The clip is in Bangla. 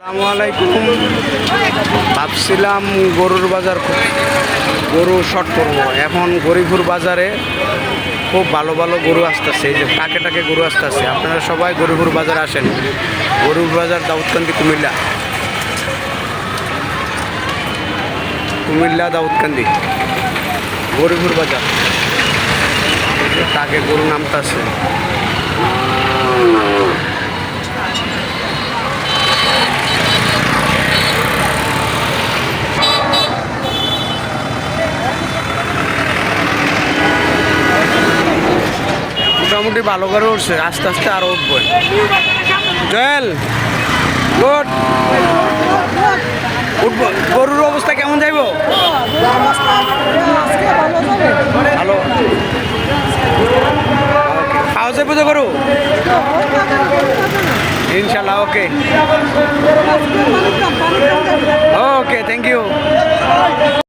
আসসালামু আলাইকুম। ভাবছিলাম গরুর বাজার গরু শর্ট করব। এখন গরিপুর বাজারে খুব ভালো ভালো গরু আসতেছে। এই যে টাকে টাকে গরু আসতেছে। আপনারা সবাই গরিপুর বাজার আসেন। গরুর বাজার দাউদকান্দি, কুমিল্লা। কুমিল্লা, দাউদকান্দি। গরিপুর বাজার। টাকে গরু নামতাছে। মোটামুটি ভালো করে উঠছে, আস্তে আস্তে আরও উঠবো। জয়েল গুড উঠবো, গরুর অবস্থা কেমন যাইব? হ্যালো খাওয়া যাবে তো গরু ইনশাল্লাহ ওকে ওকে থ্যাংক ইউ